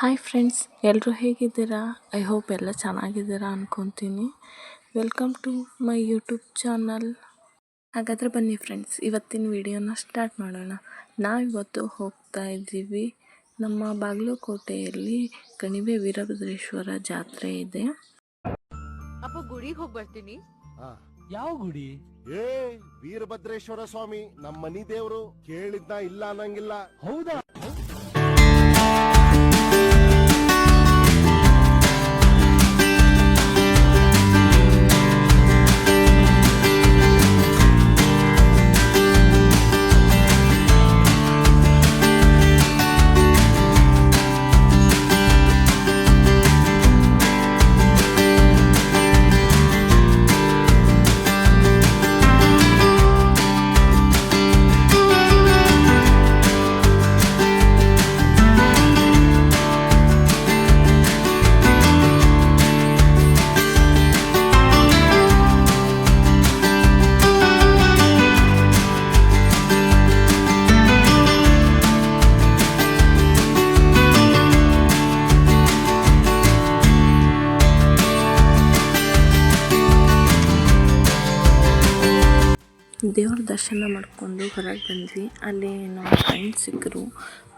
Hi friends ಎಲ್ಲರೂ ಹೇಗಿದ್ದೀರಾ? I hope ಎಲ್ಲ ಚೆನ್ನಾಗಿದ್ದೀರಾ ಅಂದ್ಕೊತೀನಿ welcome to my YouTube channel ಹಾಗಾದರೆ ಬನ್ನಿ ಫ್ರೆಂಡ್ಸ್ ಇವತ್ತಿನ ವಿಡಿಯೋನ ಸ್ಟಾರ್ಟ್ ಮಾಡೋಣ. ನಾವಿವತ್ತು ಹೋಗ್ತಾ ಇದ್ದೀವಿ. ನಮ್ಮ ಬಾಗಲಕೋಟೆಯಲ್ಲಿ ಕಣಿವೆ ವೀರಭದ್ರೇಶ್ವರ ಜಾತ್ರೆ ಇದೆ. ಅಪ್ಪ ಗುಡಿಗೆ ಹೋಗಿ ಬರ್ತೀನಿ. ಯಾವ ಗುಡಿ? ಏ ವೀರಭದ್ರೇಶ್ವರ ಸ್ವಾಮಿ ನಮ್ಮ ಮನಿ ದೇವರು ಕೇಳಿದ್ನ ಇಲ್ಲ ಅನ್ನಂಗಿಲ್ಲ. ಹೌದಾ? ದೇವ್ರ ದರ್ಶನ ಮಾಡಿಕೊಂಡು ಹೊರಗೆ ಬಂದ್ವಿ. ಅಲ್ಲಿ ನಮ್ಮ ಫ್ರೆಂಡ್ಸ್ ಸಿಕ್ಕರು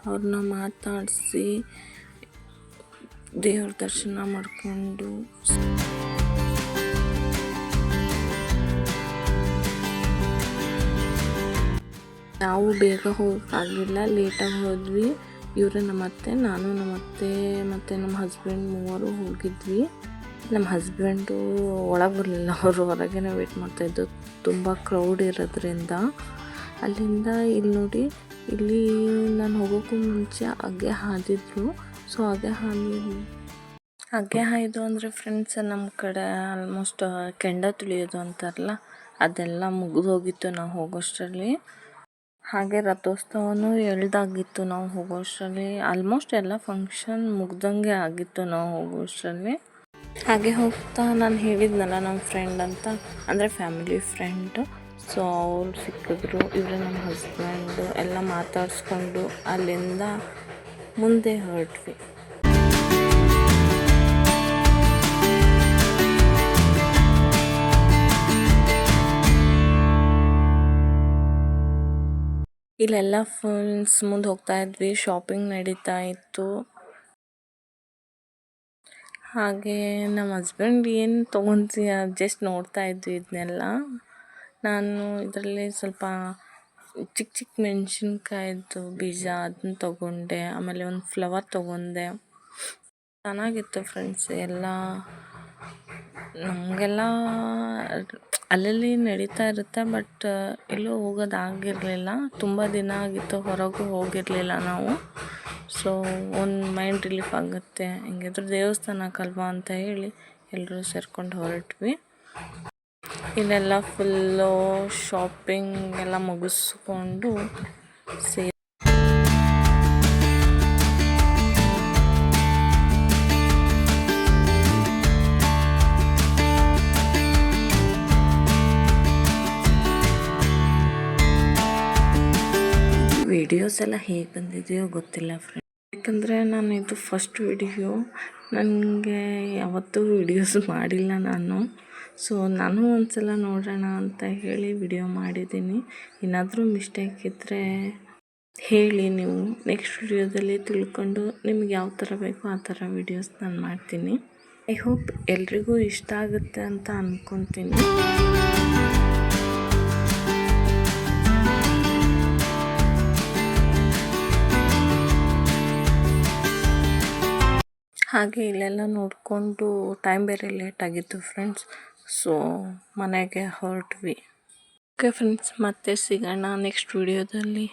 ಅವ್ರನ್ನ ಮಾತಾಡಿಸಿ ದೇವ್ರ ದರ್ಶನ ಮಾಡಿಕೊಂಡು ನಾವು ಬೇಗ ಹೋಗೋಕ್ಕಾಗಲಿಲ್ಲ ಲೇಟಾಗಿ ಹೋದ್ವಿ. ಇವರು ನಮ್ಮ ಅತ್ತೆ ನಾನು ನಮ್ಮ ಅತ್ತೆ ಮತ್ತು ನಮ್ಮ ಹಸ್ಬೆಂಡ್ ಮೂವರು ಹೋಗಿದ್ವಿ. ನಮ್ಮ ಹಸ್ಬೆಂಡು ಒಳಗೆ ಬರಲಿಲ್ಲ ಅವರು ಹೊರಗೇನೆ ವೇಟ್ ಮಾಡ್ತಾಯಿದ್ದು ತುಂಬ ಕ್ರೌಡ್ ಇರೋದ್ರಿಂದ ಅಲ್ಲಿಂದ ಇಲ್ಲಿ ನೋಡಿ, ಇಲ್ಲಿ ನಾನು ಹೋಗೋಕ್ಕೂ ಮುಂಚೆ ಹಗ್ಗೆ ಹಾದಿದ್ರು. ಸೊ ಹಾಗೆ ಹಾದಿ ಹಗ್ಗೆ ಹಾಯ್ದು ಅಂದರೆ ಫ್ರೆಂಡ್ಸ್ ನಮ್ಮ ಕಡೆ ಆಲ್ಮೋಸ್ಟ್ ಕೆಂಡ ತುಳಿಯೋದು ಅಂತಾರಲ್ಲ, ಅದೆಲ್ಲ ಮುಗಿದೋಗಿತ್ತು ನಾವು ಹೋಗೋಷ್ಟರಲ್ಲಿ. ಹಾಗೆ ರಥೋತ್ಸವನೂ ಎಳ್ದಾಗಿತ್ತು ನಾವು ಹೋಗೋಷ್ಟರಲ್ಲಿ. ಆಲ್ಮೋಸ್ಟ್ ಎಲ್ಲ ಫಂಕ್ಷನ್ ಮುಗ್ದಂಗೆ ಆಗಿತ್ತು ನಾವು ಹೋಗೋಷ್ಟರಲ್ಲಿ. ಹಾಗೆ ಹೋಗ್ತಾ ನಾನು ಹೇಳಿದ್ನಲ್ಲ ನಮ್ಮ ಫ್ರೆಂಡ್ ಅಂತ, ಅಂದರೆ ಫ್ಯಾಮಿಲಿ ಫ್ರೆಂಡ್ ಸೊ ಅವ್ರು ಸಿಕ್ಕಿದ್ರು, ಇವರು ನಮ್ಮ ಹಸ್ಬೆಂಡು ಎಲ್ಲ ಮಾತಾಡಿಸ್ಕೊಂಡು ಅಲ್ಲಿಂದ ಮುಂದೆ ಹೊರಟ್ವಿ. ಇಲ್ಲೆಲ್ಲ ಫ್ರೆಂಡ್ಸ್ ಮುಂದೆ ಹೋಗ್ತಾ ಇದ್ವಿ ಶಾಪಿಂಗ್ ನಡೀತಾ ಇತ್ತು. ಹಾಗೆ ನಮ್ಮ ಹಸ್ಬೆಂಡ್ ಏನು ತೊಗೊಂತೀಯ ಜಸ್ಟ್ ನೋಡ್ತಾ ಇದ್ವಿ ಇದನ್ನೆಲ್ಲ ನಾನು ಇದರಲ್ಲಿ ಸ್ವಲ್ಪ ಚಿಕ್ಕ ಚಿಕ್ಕ ಮೆಣಸಿನ್ಕಾಯ್ದು ಬೀಜ ಅದನ್ನ ತೊಗೊಂಡೆ, ಆಮೇಲೆ ಒಂದು ಫ್ಲವರ್ ತೊಗೊಂಡೆ. ಚೆನ್ನಾಗಿತ್ತು ಫ್ರೆಂಡ್ಸ್ ಎಲ್ಲ. ನಮಗೆಲ್ಲ ಅಲ್ಲಲ್ಲಿ ನಡೀತಾ ಇರುತ್ತೆ ಬಟ್ ಎಲ್ಲೂ ಹೋಗೋದಾಗಿರಲಿಲ್ಲ ತುಂಬ ದಿನ ಆಗಿತ್ತು, ಹೊರಗೂ ಹೋಗಿರಲಿಲ್ಲ ನಾವು. ಸೊ ಒಂದು ಮೈಂಡ್ ರಿಲೀಫ್ ಆಗುತ್ತೆ. ಹೆಂಗಿದ್ರು ದೇವಸ್ಥಾನಕ್ಕಲ್ವಾ ಅಂತ ಹೇಳಿ ಎಲ್ಲರೂ ಸೇರ್ಕೊಂಡು ಹೊರಟ್ವಿ. ಇಲ್ಲೆಲ್ಲ ಫುಲ್ಲು ಶಾಪಿಂಗ್ ಎಲ್ಲ ಮುಗಿಸ್ಕೊಂಡು ಸೇ ವಿಡಿಯೋಸ್ ಎಲ್ಲ ಹೇಗೆ ಬಂದಿದೆಯೋ ಗೊತ್ತಿಲ್ಲ ಫ್ರೆಂಡ್ ಯಾಕಂದರೆ ನಾನು ಇದು ಫಸ್ಟ್ ವಿಡಿಯೋ ನನಗೆ ಯಾವತ್ತೂ ವಿಡಿಯೋಸ್ ಮಾಡಿಲ್ಲ ನಾನು. ಸೊ ನಾನು ಒಂದ್ಸಲ ನೋಡೋಣ ಅಂತ ಹೇಳಿ ವಿಡಿಯೋ ಮಾಡಿದ್ದೀನಿ. ಏನಾದರೂ ಮಿಸ್ಟೇಕ್ ಇದ್ದರೆ ಹೇಳಿ ನೀವು. ನೆಕ್ಸ್ಟ್ ವಿಡಿಯೋದಲ್ಲಿ ತಿಳ್ಕೊಂಡು ನಿಮ್ಗೆ ಯಾವ ಥರ ಬೇಕೋ ಆ ಥರ ವಿಡಿಯೋಸ್ ನಾನು ಮಾಡ್ತೀನಿ. ಐ ಹೋಪ್ ಎಲ್ರಿಗೂ ಇಷ್ಟ ಆಗುತ್ತೆ ಅಂತ ಅಂದ್ಕೊತೀನಿ ಹಾಗೆ ಇಲ್ಲೆಲ್ಲ ನೋಡಿಕೊಂಡು ಟೈಮ್ ಬೇರೆ ಲೇಟ್ ಆಗಿತ್ತು ಫ್ರೆಂಡ್ಸ್ ಸೊ ಮನೆಗೆ ಹೊರಟ್ವಿ. ಓಕೆ ಫ್ರೆಂಡ್ಸ್ ಮತ್ತೆ ಸಿಗೋಣ ನೆಕ್ಸ್ಟ್ ವಿಡಿಯೋದಲ್ಲಿ